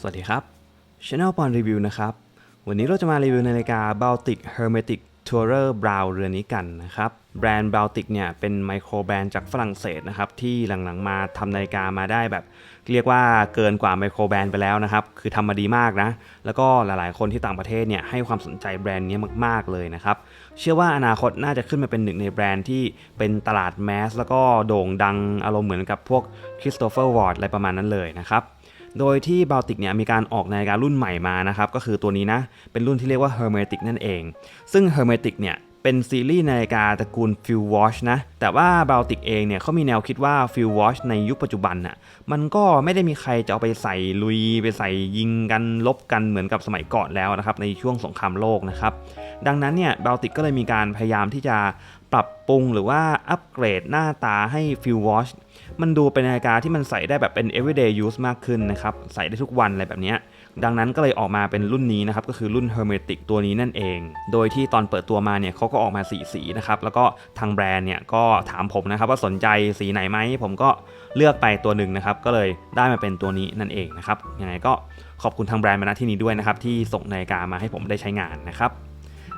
สวัสดีครับ Channel ปอนรีวิวนะครับ วันนี้เราจะมารีวิวนาฬิกา Baltic Hermetic Tourer Brown เรือนนี้กันนะครับ แบรนด์ Baltic เนี่ยเป็นไมโครแบรนด์จากฝรั่งเศสนะครับ ที่หลังๆมาทำนาฬิกามาได้แบบ เรียกว่าเกินกว่าไมโครแบรนด์ไปแล้วนะครับ คือทำมาดีมากนะ แล้วก็หลายๆ คนที่ต่างประเทศเนี่ยให้ความสนใจแบรนด์นี้มาก ๆ เลยนะครับ เชื่อว่าอนาคตน่าจะขึ้นมาเป็นหนึ่งในแบรนด์ที่เป็นตลาดแมสแล้วก็โด่งดังอารมณ์เหมือนกับพวกคริสโตเฟอร์วอร์ดอะไรประมาณนั้นเลยนะครับ โดยที่ Baltic เนี่ยมีการออกนาฬิการุ่นใหม่มานะครับก็คือตัวนี้นะเป็นรุ่นที่เรียกว่า Hermetic นั่นเอง ซึ่ง Hermetic เนี่ยเป็นซีรีส์นาฬิกาตระกูล f i l Watch นะ แต่ว่า Baltic เองเนี่ยเขามีแนวคิดว่า f i l Watch ในยุคปัจจุบันน่ะ มันก็ไม่ได้มีใครจะเอาไปใส่ลุย ไปใส่ยิงกันลบกันเหมือนกับสมัยก่อนแล้วนะครับ ในช่วงสงครามโลกนะครับ ดังนั้นเนี่ย Baltic ก็เลยมีการพยายามที่จะ ปรับปรุงหรือว่าอัปเกรดหน้าตาให้ f i l Watch มันดูเป็นนาฬิกาที่มันใส่ได้แบบเป็น everyday use มากขึ้นนะครับ ใส่ได้ทุกวันอะไรแบบนี้ดังนั้นก็เลยออกมาเป็นรุ่นนี้นะครับ ก็คือรุ่น Hermetic ตัวนี้นั่นเอง โดยที่ตอนเปิดตัวมาเนี่ยเขาก็ออกมาสีสีนะครับ แล้วก็ทางแบรนด์เนี่ยก็ถามผมนะครับว่าสนใจสีไหนไหม ผมก็เลือกไปตัวหนึ่งนะครับ ก็เลยได้มาเป็นตัวนี้นั่นเองนะครับ ยังไงก็ขอบคุณทางแบรนด์มาณที่นี้ด้วยนะครับที่ส่งนาฬิกามาให้ผมได้ใช้งานนะครับ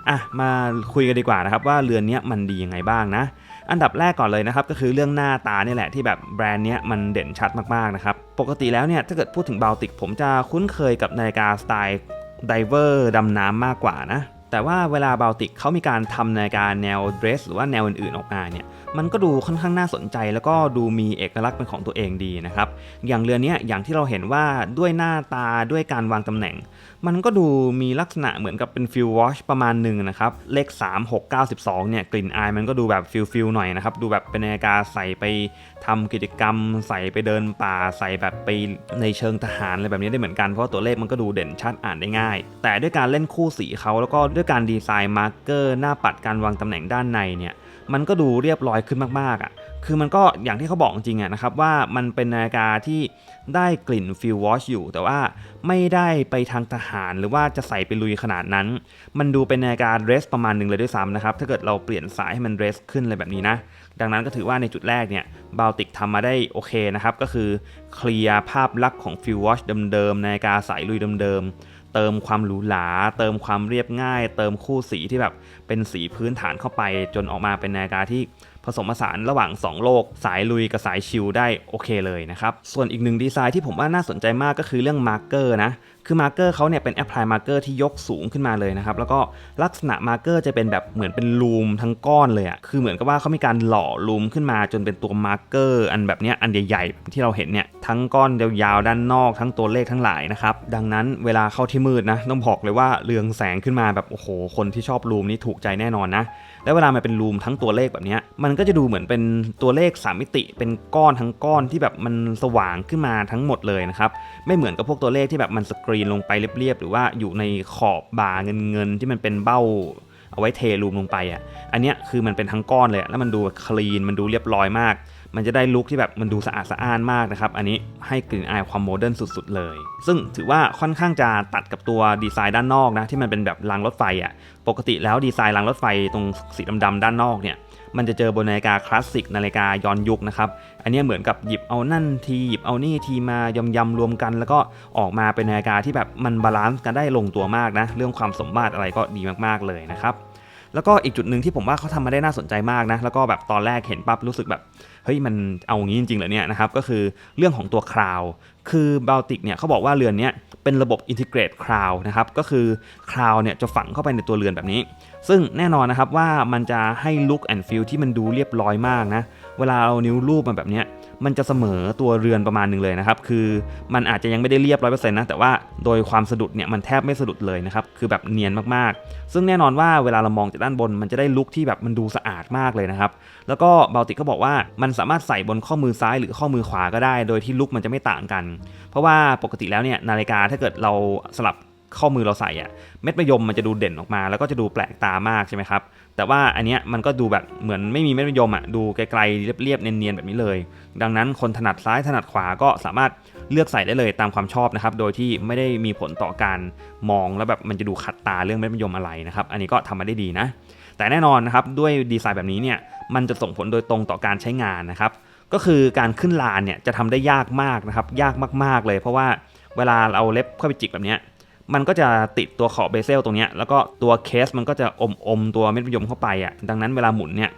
อะมาคุยกันดีกว่านะครับว่าเรือนนี้มันดียังไงบ้างนะ อันดับแรกก่อนเลยนะครับก็คือเรื่องหน้าตาเนี่ยแหละที่แบบแบรนด์เนี้ยมันเด่นชัดมากๆนะครับปกติแล้วเนี่ยถ้าเกิดพูดถึงบ a ลติก ผมจะคุ้นเคยกับนาฬิกาสไตล์ไดเวอร์ดำน้ำมากกว่านะแต่ว่าเวลาบ a ลติกเขามีการทำนาฬิกาแนวเดรส หรือว่าแนวอื่นๆออกมาเนี่ยมันก็ดูค่อนข้างน่าสนใจ แล้วก็ดูมีเอกลักษณ์เป็นของตัวเองดีนะครับอย่างเรือนนี้อย่างที่เราเห็นว่าด้วยหน้าตาด้วยการวางตำแหน่ง มันก็ดูมีลักษณะเหมือนกับเป็นฟิลวอชประมาณหนึ่งนะครับ เลข 3 6 9 12 เนี่ย กลิ่นอายมันก็ดูแบบฟิลฟิลหน่อยนะครับ ดูแบบเป็นนาฬิกาใส่ไปทำกิจกรรม ใส่ไปเดินป่า ใส่แบบไปในเชิงทหารอะไรแบบนี้ได้เหมือนกันเพราะว่าตัวเลขมันก็ดูเด่นชัดอ่านได้ง่าย แต่ด้วยการเล่นคู่สีเขาแล้วก็ด้วยการดีไซน์มาร์กเกอร์หน้าปัดการวางตำแหน่งด้านในเนี่ยมันก็ดูเรียบร้อยขึ้นมากๆอะคือมันก็อย่างที่เขาบอกจริงๆอะนะครับว่ามันเป็นนาฬิกาที่ ได้กลิ่นฟิลวอชอยู่ แต่ว่าไม่ได้ไปทางทหารหรือว่าจะใส่ไปลุยขนาดนั้น มันดูเป็นนาฬิกาเดรสประมาณหนึ่งเลยด้วยซ้ำนะครับ ถ้าเกิดเราเปลี่ยนสายให้มันเดรสขึ้นอะไรแบบนี้นะ ดังนั้นก็ถือว่าในจุดแรกเนี่ยบ a ลติกทำมาได้โอเคนะครับ ก็คือเคลียร์ภาพลักษณ์ของฟิลวอชเดิมๆนาฬิกาสายลุยเดิมๆเติมความหรูหรา เติมความเรียบง่าย เติมคู่สีที่แบบเป็นสีพื้นฐานเข้าไปจนออกมาเป็นนาฬิกาที่ ผสมผสานระหว่าง 2 โลก สายลุยกับสายชิลได้โอเคเลยนะครับ ส่วนอีกหนึ่งดีไซน์ที่ผมว่าน่าสนใจมากก็คือเรื่องมาร์กเกอร์นะคือมาร์กเกอร์เขาเนี่ยเป็นแอปพลายมาร์กเกอร์ที่ยกสูงขึ้นมาเลยนะครับ แล้วก็ลักษณะมาร์กเกอร์จะเป็นแบบเหมือนเป็นลูมทั้งก้อนเลยอะคือเหมือนกับว่าเขามีการหล่อลูมขึ้นมาจนเป็นตัวมาร์กเกอร์อันแบบเนี้ยอันใหญ่ๆที่เราเห็นเนี่ยทั้งก้อนยาวๆด้านนอกทั้งตัวเลขทั้งหลายนะครับ ดังนั้นเวลาเข้าที่มืดนะต้องบอกเลยว่าเรืองแสงขึ้นมาแบบโอ้โหคนที่ชอบลูมนี่ถูกใจแน่นอนนะ แล้วเวลามันเป็นรูมทั้งตัวเลขแบบนี้มันก็จะดูเหมือนเป็นตัวเลข 3 มิติ เป็นก้อนทั้งก้อนที่แบบมันสว่างขึ้นมาทั้งหมดเลยนะครับไม่เหมือนกับพวกตัวเลขที่แบบมันสกรีนลงไปเรียบๆหรือว่าอยู่ในขอบบาเงินเงินๆที่มันเป็นเบ้าเอาไว้เทรูมลงไปอะ อันเนี้ยคือมันเป็นทั้งก้อนเลย แล้วมันดูคลีน มันดูเรียบร้อยมาก มันจะได้ลุคที่แบบมันดูสะอาดสะอ้านมากนะครับ อันนี้ให้กลิ่นอายความโมเดิร์นสุด ๆ เลย ซึ่งถือว่าค่อนข้างจะตัดกับตัวดีไซน์ด้านนอกนะที่มันเป็นแบบรางรถไฟอะ ปกติแล้วดีไซน์รางรถไฟตรงสีดำๆด้านนอกเนี่ยมันจะเจอบนนาฬิกาคลาสสิกนาฬิกาย้อนยุคนะครับ อันนี้เหมือนกับหยิบเอานั่นทีหยิบเอานี่ทีมายำยำๆรวมกัน แล้วก็ออกมาเป็นนาฬิกาที่แบบมันบาลานซ์กันได้ลงตัวมากนะ เรื่องความสมมาตรอะไรก็ดีมากๆเลยนะครับ แล้วก็อีกจุดหนึ่งที่ผมว่าเขาทำมาได้น่าสนใจมากนะ แล้วก็แบบตอนแรกเห็นปั๊บรู้สึกแบบ เฮ้ยมันเอางี้จริงๆเหรอเนี่ยนะครับก็คือเรื่องของตัวคราวคือบ a ลติกเนี่ยเขาบอกว่าเรือนเนี้ยเป็นระบบอินทิเกรตคราวนะครับก็คือคราวเนี่ยจะฝังเข้าไปในตัวเรือนแบบนี้ ซึ่งแน่นอนนะครับว่ามันจะให้ลุคแอนด์ฟิลที่มันดูเรียบร้อยมากนะเวลาเรานิ้วรูปมาแบบเนี้ยมันจะเสมอตัวเรือนประมาณหนึ่งเลยนะครับคือมันอาจจะยังไม่ได้เรียบร้อยเปอร์เซ็นต์นะแต่ว่าโดยความสะดุดเนี่ยมันแทบไม่สะดุดเลยนะครับคือแบบเนียนมากๆ ซึ่งแน่นอนว่าเวลาเรามองจากด้านบน มันจะได้ลุคที่แบบมันดูสะอาดมากเลยนะครับแล้วก็บลติกก็บอกว่ามันสามารถใส่บนข้อมือซ้ายหรือข้อมือขวาก็ได้ โดยที่ลุคมันจะไม่ต่างกัน เพราะว่าปกติแล้วเนี่ยนาฬิกาถ้าเกิดเราสลับ ข้อมือเราใส่อะเม็ดมะยมมันจะดูเด่นออกมา แล้วก็จะดูแปลกตามากใช่ไหมครับแต่ว่าอันเนี้ยมันก็ดูแบบเหมือนไม่มีเม็ดมะยมอะดูไกลๆเรียบๆเนียนๆแบบนี้เลย ดังนั้นคนถนัดซ้ายถนัดขวาก็สามารถเลือกใส่ได้เลยตามความชอบนะครับโดยที่ไม่ได้มีผลต่อการมองแล้วแบบมันจะดูขัดตาเรื่องเม็ดมะยมอะไรนะครับอันนี้ก็ทำมาได้ดีนะ แต่แน่นอนนะครับด้วยดีไซน์แบบนี้เนี่ยมันจะส่งผลโดยตรงต่อการใช้งานนะครับก็คือการขึ้นลานเนี่ยจะทำได้ยากมากนะครับยากมากๆเลย เพราะว่าเวลาเราเล็บเข้าไปจิกแบบเนี้ย มันก็จะติดตัวขอบเบเซลตรงนี้แล้วก็ตัวเคสมันก็จะอมอมๆตัวเม็ดมะยมเข้าไปอะดังนั้นเวลาหมุนเนี่ย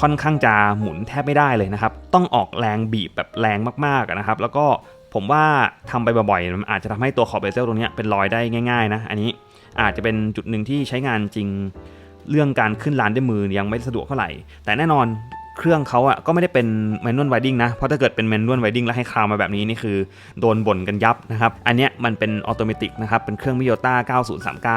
ค่อนข้างจะหมุนแทบไม่ได้เลยนะครับ ต้องออกแรงบีบแบบแรงมากๆนะครับ แล้วก็ผมว่าทำไปบ่อยๆมันอาจจะทำให้ตัวขอบเบเซลตรงนี้เป็นรอยได้ง่ายๆนะอันนี้อาจจะเป็นจุดหนึ่งที่ใช้งานจริง เรื่องการขึ้นลานด้วยมือยังไม่สะดวกเท่าไหร่ แต่แน่นอน เครื่องเขาอะก็ไม่ได้เป็นแมนนวลไวดิ้งนะ เพราะถ้าเกิดเป็นแมนนวลไวดิ้งแล้วให้คลาวมาแบบนี้นี่คือโดนบ่นกันยับนะครับ อันเนี้ยมันเป็นออโตเมติกนะครับ เป็นเครื่องมิโยต้า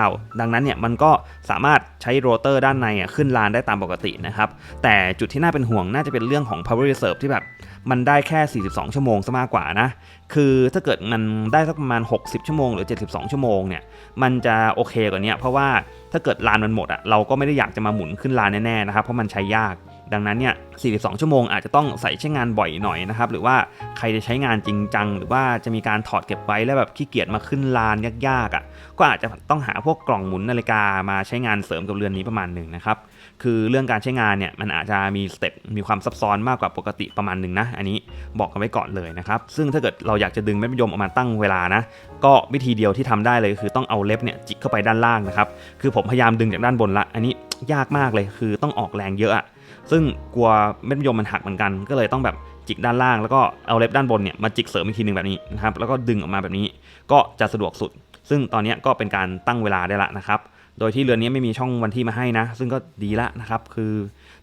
9039 ดังนั้นเนี่ยมันก็สามารถใช้โรเตอร์ด้านในอะขึ้นลานได้ตามปกตินะครับ แต่จุดที่น่าเป็นห่วงน่าจะเป็นเรื่องของ power reserve ที่แบบมันได้แค่ 42 ชั่วโมงซะมากกว่านะ คือถ้าเกิดมันได้สักประมาณ 60 ชั่วโมงหรือ 72 ชั่วโมงเนี่ย มันจะโอเคกว่านี้เพราะว่า ถ้าเกิดลานมันหมดอะเราก็ไม่ได้อยากจะมาหมุนขึ้นลานแน่ๆนะครับเพราะมันใช้ยาก ดังนั้นเนี่ย 42 ชั่วโมงอาจจะต้องใส่ใช้งานบ่อยหน่อยนะครับ หรือว่าใครจะใช้งานจริงจัง หรือว่าจะมีการถอดเก็บไว้แล้วแบบขี้เกียจมาขึ้นลานยากๆอะก็อาจจะต้องหาพวกกล่องหมุนนาฬิกามาใช้งานเสริมกับเรือนนี้ประมาณหนึ่งนะครับ คือเรื่องการใช้งานเนี่ยมันอาจจะมีสเต็ปมีความซับซ้อนมากกว่าปกติประมาณหนึ่งนะ อันนี้บอกกันไว้ก่อนเลยนะครับ ซึ่งถ้าเกิดเราอยากจะดึงเม็ดมะยมออกมาตั้งเวลานะก็วิธีเดียวที่ทำได้เลยคือต้องเอาเล็บเนี่ยจิกเข้าไปด้านล่างนะครับ คือผมพยายามดึงจากด้านบนละ อันนี้ยากมากเลยคือต้องออกแรงเยอะอะซึ่งกลัวเม็ดมยมมันหักเหมือนกัน ก็เลยต้องแบบจิกด้านล่างแล้วก็เอาเล็บด้านบนเนี่ยมาจิกเสริมอีกทีหนึ่งแบบนี้นะครับ แล้วก็ดึงออกมาแบบนี้ก็จะสะดวกสุด ซึ่งตอนนี้ก็เป็นการตั้งเวลาได้ละนะครับ โดยที่เรือนนี้ไม่มีช่องวันที่มาให้นะ ซึ่งก็ดีละนะครับ คือ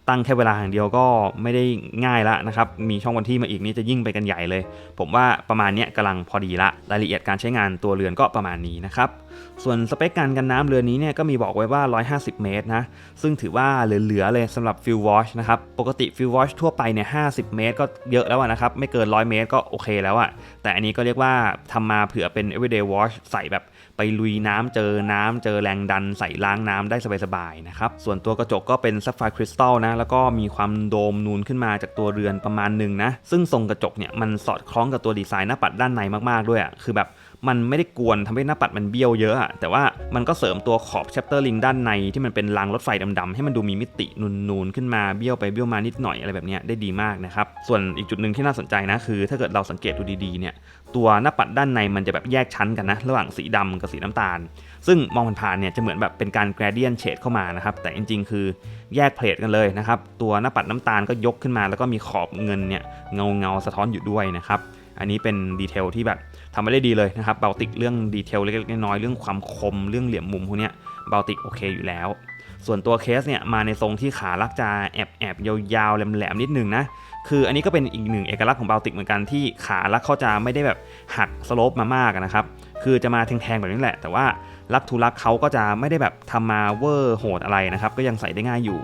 ตั้งแค่เวลาอย่างเดียวก็ไม่ได้ง่ายละนะครับ มีช่องวันที่มาอีกนี่จะยิ่งไปกันใหญ่เลย ผมว่าประมาณนี้กำลังพอดีละ รายละเอียดการใช้งานตัวเรือนก็ประมาณนี้นะครับ ส่วนสเปคการกันน้ำเรือนนี้เนี่ยก็มีบอกไว้ว่า 150 เมตรนะ ซึ่งถือว่าเหลือๆเลยสำหรับฟิลวอชนะครับ ปกติฟิลวอชทั่วไปเนี่ย 50 เมตร ก็เยอะแล้วนะครับ ไม่เกิน 100 เมตรก็โอเคแล้วอะแต่อันนี้ก็เรียกว่าทำมาเผื่อเป็น everyday wash ใส่แบบ ไปลุยน้ำเจอน้ำเจอแรงดันใส่ล้างน้ำได้สบายๆนะครับ ส่วนตัวกระจกก็เป็นซัฟไฟร์คริสตัลนะ แล้วก็มีความโดมนูนขึ้นมาจากตัวเรือนประมาณหนึ่งนะ ซึ่งทรงกระจกเนี่ยมันสอดคล้องกับตัวดีไซน์หน้าปัดด้านในมากๆด้วยอะคือแบบ มันไม่ได้กวนทำให้หน้าปัดมันเบี้ยวเยอะอะแต่ว่ามันก็เสริมตัวขอบแชปเตอร์ลิงด้านในที่มันเป็นรางรถไฟดำๆให้มันดูมีมิตินูนๆขึ้นมาเบี้ยวไปเบี้ยวมานิดหน่อยอะไรแบบนี้ได้ดีมากนะครับส่วนอีกจุดหนึ่งที่น่าสนใจนะคือ ถ้าเกิดเราสังเกตดูดีๆเนี่ยตัวหน้าปัดด้านในมันจะแบบแยกชั้นกันนะระหว่างสีดำกับสีน้ำตาล ซึ่งมองผ่านๆเนี่ยจะเหมือนแบบเป็นการ gradient shade เข้ามานะครับแต่จริงๆ คือแยกเพลทกันเลยนะครับตัวหน้าปัดน้ำตาลก็ยกขึ้นมา แล้วก็มีขอบเงินเนี่ยเงาเงาๆสะท้อนอยู่ด้วยนะครับ อันนี้เป็นดีเทลที่แบบทำมาได้ดีเลยนะครับเบลติกเรื่องดีเทลเล็กๆน้อยๆเรื่องความคมเรื่องเหลี่ยมมุมพวกเนี้ยเบลติกโอเคอยู่แล้ว ส่วนตัวเคสเนี่ยมาในทรงที่ขาลักจะแอบแอบยาวๆแหลมๆนิดนึงนะคืออันนี้ก็เป็นอีกหนึ่งเอกลักษณ์ของเบลติกเหมือนกันที่ขาลักเขาจะไม่ได้แบบหักสโลปมามากนะครับคือจะมาแทงๆแบบนี้แหละ แต่ว่าลักทูลักเขาก็จะไม่ได้แบบทำมาเวอร์โหดอะไรนะครับก็ยังใส่ได้ง่ายอยู่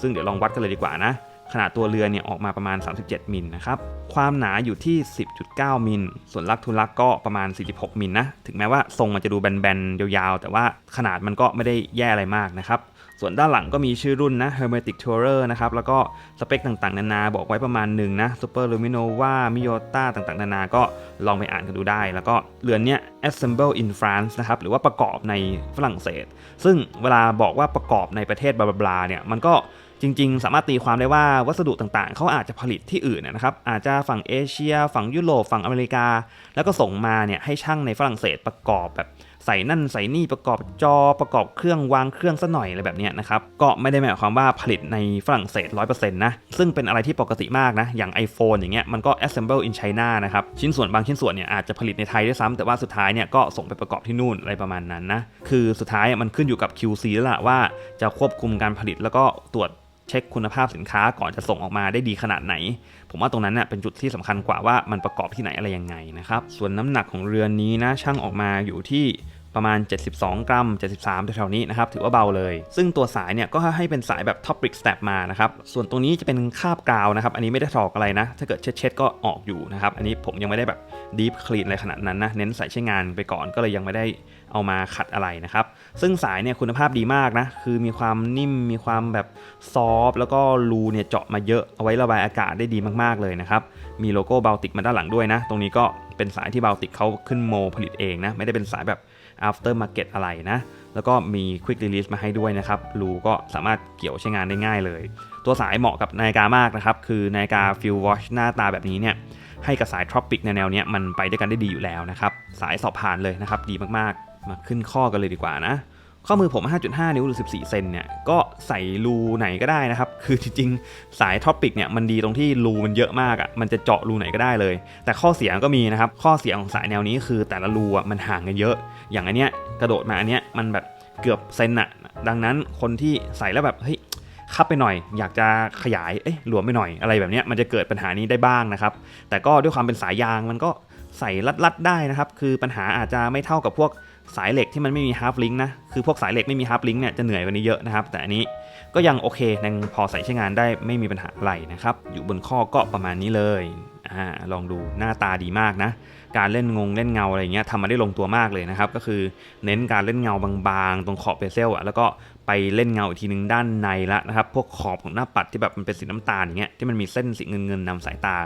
ซึ่งเดี๋ยวลองวัดกันเลยดีกว่านะ ขนาดตัวเรือเนี่ยออกมาประมาณ 37 มิลนะครับ ความหนาอยู่ที่ 10.9 มิล ส่วนลักทุลักก็ประมาณ 46 มิลนะ ถึงแม้ว่าทรงมันจะดูแบนๆ ยาวๆ แต่ว่าขนาดมันก็ไม่ได้แย่อะไรมากนะครับ ส่วนด้านหลังก็มีชื่อรุ่นนะ Hermetic Tourer นะครับ แล้วก็สเปคต่างๆ นานาบอกไว้ประมาณหนึ่งนะ Super Luminova Miyota ต่างๆ นานา ก็ลองไปอ่านกันดูได้ แล้วก็เรือนเนี้ย Assemble in France นะครับ หรือว่าประกอบในฝรั่งเศส ซึ่งเวลาบอกว่าประกอบในประเทศบลาบลาๆเนี่ย มันก็ จริงๆ สามารถตีความได้ว่าวัสดุต่างๆ เขาอาจจะผลิตที่อื่นนะครับ อาจจะฝั่งเอเชีย ฝั่งยุโรป ฝั่งอเมริกา แล้วก็ส่งมาเนี่ยให้ช่างในฝรั่งเศสประกอบแบบใส่นั่นใส่นี่ประกอบจอประกอบเครื่องวางเครื่องซะหน่อยอะไรแบบนี้นะครับ ก็ไม่ได้หมายความว่าผลิตในฝรั่งเศส 100%นะ ซึ่งเป็นอะไรที่ปกติมากนะ อย่าง iPhone อย่างเงี้ยมันก็ assemble in China นะครับ ชิ้นส่วนบางชิ้นส่วนเนี่ยอาจจะผลิตในไทยด้วยซ้ำแต่ว่าสุดท้ายเนี่ยก็ส่งไปประกอบที่นู่นอะไรประมาณนั้นนะคือสุดท้ายมันขึ้นอยู่กับ QC แล้วล่ะว่าจะควบคุมการผลิตแล้วก็ตรวจ เช็คคุณภาพสินค้าก่อนจะส่งออกมาได้ดีขนาดไหน ผมว่าตรงนั้นเน่ยเป็นจุดที่สำคัญกว่าว่ามันประกอบที่ไหนอะไรยังไงนะครับ ส่วนน้ำหนักของเรือนนี้นะช่างออกมาอยู่ที่ ประมาณ 72 กรัม 73แถวๆนี้นะครับถือว่าเบาเลย ซึ่งตัวสายเนี่ยก็ให้เป็นสายแบบ Top Brick Step มานะครับส่วนตรงนี้จะเป็นคาบกาวนะครับอันนี้ไม่ได้ถอกอะไรนะ ถ้าเกิดเช็ดๆก็ออกอยู่นะครับอันนี้ผมยังไม่ได้แบบ Deep Clean อะไรขนาดนั้นนะเน้นใส่ใช้งานไปก่อนก็เลยยังไม่ได้เอามาขัดอะไรนะครับซึ่งสายเนี่ยคุณภาพดีมากนะคือมีความนิ่มมีความแบบซอฟแล้วก็รูเนี่ยเจาะมาเยอะเอาไว้ระบายอากาศได้ดีมากๆเลยนะครับมีโลโก้เบลติกมาด้านหลังด้วยนะ ตรงนี้ก็เป็นสายที่เบลติกเขาขึ้นโมผลิตเองนะไม่ได้เป็นสายแบบ after market อะไรนะ แล้วก็มี quick release มาให้ด้วยนะครับ รูก็สามารถเกี่ยวใช้งานได้ง่ายเลย ตัวสายเหมาะกับนาฬิกามากนะครับ คือนาฬิกา Field Watch หน้าตาแบบนี้เนี่ย ให้กับสาย tropic ในแนวเนี้ยมันไปด้วยกันได้ดีอยู่แล้วนะครับ สายสอบผ่านเลยนะครับ ดีมากๆ มาขึ้นข้อกันเลยดีกว่านะ ข้อมือผม 5.5 นิ้วหรือ 14 เซนเนี่ย ก็ใส่รูไหนก็ได้นะครับ คือจริงๆ สายท็อปิกเนี่ยมันดีตรงที่รูมันเยอะมากอะ่ะ มันจะเจาะรูไหนก็ได้เลย แต่ข้อเสียก็มีนะครับ ข้อเสียของสายแนวนี้คือแต่ละรูอะมันห่างกันเยอะ อย่างอันเนี้ยกระโดดมาอันเนี้ยมันแบบเกือบเซนอะดังนั้นคนที่ใส่แล้วแบบเฮ้ยคับไปหน่อย อยากจะขยายเอ๊ะหลวมไปหน่อยอะไรแบบเนี้ยมันจะเกิดปัญหานี้ได้บ้างนะครับ แต่ก็ด้วยความเป็นสายยางมันก็ใส่ลัดๆได้นะครับ คือปัญหาอาจจะไม่เท่ากับพวก สายเหล็กที่มันไม่มีฮาร์ฟลิงก์นะคือพวกสายเหล็กไม่มีฮาร์ฟลิงก์เนี่ยจะเหนื่อยกว่านี้เยอะนะครับ แต่อันนี้ก็ยังโอเคยังพอใส่ใช้งานได้ไม่มีปัญหาอะไรนะครับ อยู่บนข้อก็ประมาณนี้เลยอ่าลองดูหน้าตาดีมากนะ การเล่นงงเล่นเงาอะไรเงี้ยทำมาได้ลงตัวมากเลยนะครับ ก็คือเน้นการเล่นเงาบางๆ ตรงขอบเบเซลอะแล้วก็ไปเล่นเงาอีกทีนึงด้านในละนะครับ พวกขอบของหน้าปัดที่แบบมันเป็นสีน้ำตาลอย่างเงี้ยที่มันมีเส้นสีเงินๆนำสายตา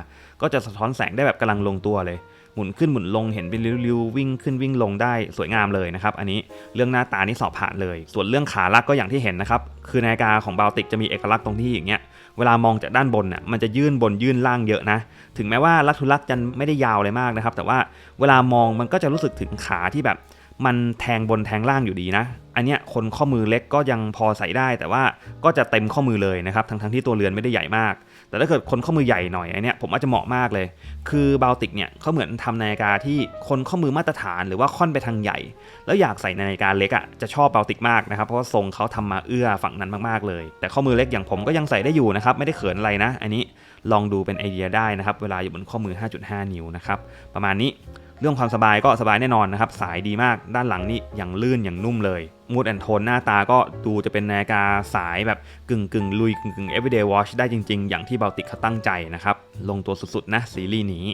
ก็จะสะท้อนแสงได้แบบกำลังลงตัวเลย หมุนขึ้นหมุนลงเห็นเป็นริ้วๆวิ่งขึ้นวิ่งลงได้สวยงามเลยนะครับ อันนี้เรื่องหน้าตานี่สอบผ่านเลย ส่วนเรื่องขาลักก็อย่างที่เห็นนะครับ คือนาฬิกาของบ a ลติกจะมีเอกลักษณ์ตรงที่อย่างเงี้ย เวลามองจากด้านบนน่ะมันจะยื่นบนยื่นล่างเยอะนะ ถึงแม้ว่าลักทุลักจะไม่ได้ยาวเลยมากนะครับ แต่ว่าเวลามองมันก็จะรู้สึกถึงขาที่แบบมันแทงบนแทงล่างอยู่ดีนะ อันเนี้ยคนข้อมือเล็กก็ยังพอใส่ได้ แต่ว่าก็จะเต็มข้อมือเลยนะครับ ทั้งๆที่ตัวเรือนไม่ได้ใหญ่มาก แต่ถ้าเกิดคนข้อมือใหญ่หน่อยอันเนี้ยผมว่าจะเหมาะมากเลย คือบาลติกเนี่ยเขาเหมือนทำนาฬิกาที่คนข้อมือมาตรฐานหรือว่าค่อนไปทางใหญ่ แล้วอยากใส่นาฬิกาเล็กอะจะชอบบาลติกมากนะครับเพราะว่าทรงเขาทำมาเอื้อฝั่งนั้นมากๆเลย แต่ข้อมือเล็กอย่างผมก็ยังใส่ได้อยู่นะครับไม่ได้เขินอะไรนะ อันนี้ลองดูเป็นไอเดียได้นะครับเวลาอยู่บนข้อมือ 5.5 นิ้วนะครับประมาณนี้ เรื่องความสบายก็สบายแน่นอนนะครับ สายดีมากด้านหลังนี่อย่างลื่นอย่างนุ่มเลยมูดแอนโทนหน้าตาก็ดูจะเป็นนาฬิกาสายแบบกึ่งกึ่งลุยกึ่งกึ่ง everyday watch ได้จริง ๆ อย่างที่บ a ลติกเขาตั้งใจนะครับ ลงตัวสุด ๆ นะซีรีส์นี้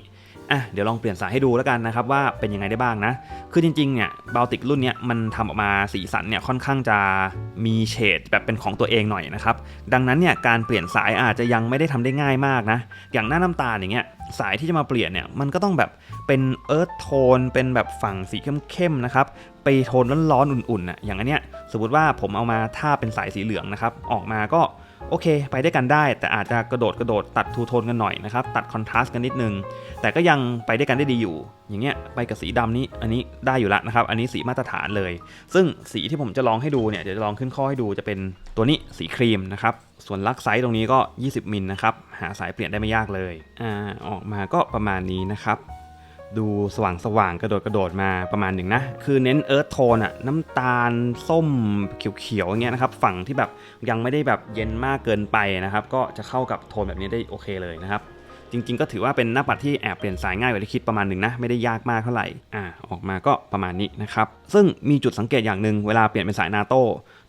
อะเดี๋ยวลองเปลี่ยนสายให้ดูแล้วกันนะครับว่าเป็นยังไงได้บ้างนะ คือจริงๆเนี่ยบ a ลติกรุ่นเนี้ยมันทำออกมาสีสันเนี่ยค่อนข้างจะมีเฉดแบบเป็นของตัวเองหน่อยนะครับดังนั้นเนี่ยการเปลี่ยนสายอาจจะยังไม่ได้ทำได้ง่ายมากนะ อย่างหน้าน้ำตาลอย่างเงี้ยสายที่จะมาเปลี่ยนเนี่ยมันก็ต้องแบบเป็นเอิร์ธโทนเป็นแบบฝั่งสีเข้มๆนะครับไปโทนร้อนๆอุ่นๆน่ะอย่างอันเนี้ยสมมติว่าผมเอามาถ้าเป็นสายสีเหลืองนะครับออกมาก็ โอเค ไปได้กันได้ แต่อาจจะกระโดดกระโดดตัดทูโทนกันหน่อยนะครับ ตัดคอนทราสต์กันนิดนึง แต่ก็ยังไปได้กันได้ดีอยู่ อย่างเงี้ยไปกับสีดำนี้อันนี้ได้อยู่ล้วนะครับ อันนี้สีมาตรฐานเลย ซึ่งสีที่ผมจะลองให้ดูเนี่ยเดี๋ยวจะลองขึ้นข้อให้ดูจะเป็นตัวนี้สีครีมนะครับ ส่วนลักไซส์ตรงนี้ก็ 20มิลนะครับหาสายเปลี่ยนได้ไม่ยากเลยอ่าออกมาก็ประมาณนี้นะครับ ดูสว่างสว่างๆกระโดดกระโดดมาประมาณหนึ่งนะ คือเน้นเอิร์ธโทนอะน้ำตาลส้มเขียวๆอย่างเงี้ยนะครับ ฝั่งที่แบบยังไม่ได้แบบเย็นมากเกินไปนะครับ ก็จะเข้ากับโทนแบบนี้ได้โอเคเลยนะครับ จริง ๆ ก็ถือว่าเป็นหน้าปัดที่แอบเปลี่ยนสายง่ายกว่าที่คิดประมาณหนึ่งนะ ไม่ได้ยากมากเท่าไหร่อ่าออกมาก็ประมาณนี้นะครับ ซึ่งมีจุดสังเกตอย่างหนึ่งเวลาเปลี่ยนเป็นสายนาโต้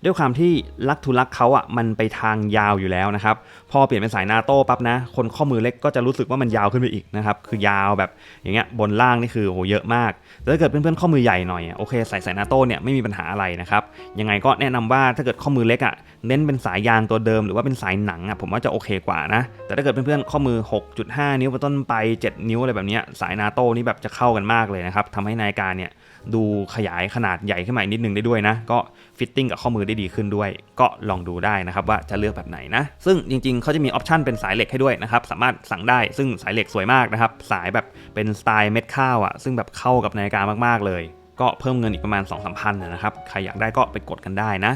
ด้วยความที่ลักทุลักเขาอะมันไปทางยาวอยู่แล้วนะครับ พอเปลี่ยนเป็นสายนาโต้ปั๊บนะ คนข้อมือเล็กก็จะรู้สึกว่ามันยาวขึ้นไปอีกนะครับ คือยาวแบบอย่างเงี้ยบนล่างนี่คือโหเยอะมากแต่ถ้าเกิดเพื่อนๆข้อมือใหญ่หน่อยโอเคใส่สายนาโต้เนี่ยไม่มีปัญหาอะไรนะครับ ยังไงก็แนะนำว่าถ้าเกิดข้อมือเล็กอะเน้นเป็นสายยางตัวเดิมหรือว่าเป็นสายหนังอะผมว่าจะโอเคกว่านะ แต่ถ้าเกิดเพื่อนๆข้อมือ 6.5 นิ้วเป็นต้นไป 7 นิ้วอะไรแบบเนี้ยสายนาโต้นี่แบบจะเข้ากันมากเลยนะครับทำให้นาฬิกาเนี่ย ดูขยายขนาดใหญ่ขึ้นมาอีกนิดนึงได้ด้วยนะ ก็ฟิตติ้งกับข้อมือได้ดีขึ้นด้วย ก็ลองดูได้นะครับว่าจะเลือกแบบไหนนะ ซึ่งจริงๆเขาจะมีออปชันเป็นสายเหล็กให้ด้วยนะครับ สามารถสั่งได้ซึ่งสายเหล็กสวยมากนะครับ สายแบบเป็นสไตล์เม็ดข้าวอะซึ่งแบบเข้ากับนาฬิกามากๆเลยก็เพิ่มเงินอีกประมาณ 2 3 0 0 0นะครับ ใครอยากได้ก็ไปกดกันได้นะ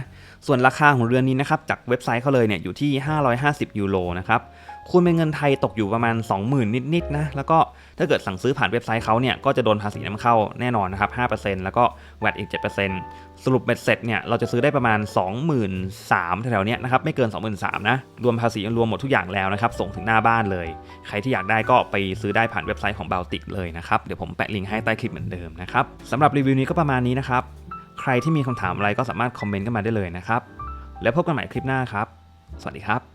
ส่วนราคาของเรือนนี้นะครับ จากเว็บไซต์เขาเลยเนี่ยอยู่ที่ 550 ยูโรนะครับ คูณเป็นเงินไทยตกอยู่ประมาณ 20,000 นิดๆนะแล้วก็ ถ้าเกิดสั่งซื้อผ่านเว็บไซต์เขาเนี่ยก็จะโดนภาษีนำเข้าแน่นอนนะครับ 5%แล้วก็แวดอีก 7%สรุปเบ็ดเสร็จเนี่ยเราจะซื้อได้ประมาณ 23,000แถวๆเนี้ยนะครับไม่เกิน 23,000นะรวมภาษีรวมหมดทุกอย่างแล้วนะครับส่งถึงหน้าบ้านเลย ใครที่อยากได้ก็ไปซื้อได้ผ่านเว็บไซต์ของ b a l t i c เลยนะครับเดี๋ยวผมแปะลิงก์ให้ใต้คลิปเหมือนเดิมนะครับสำหรับรีวิวนี้ก็ประมาณนี้นะครับใครที่มีคำถามอะไรก็สามารถคอมเมนต์กันมาได้เลยนะครับแล้วพบกันใหม่คลิปหน้าครับ สวัสดีครับ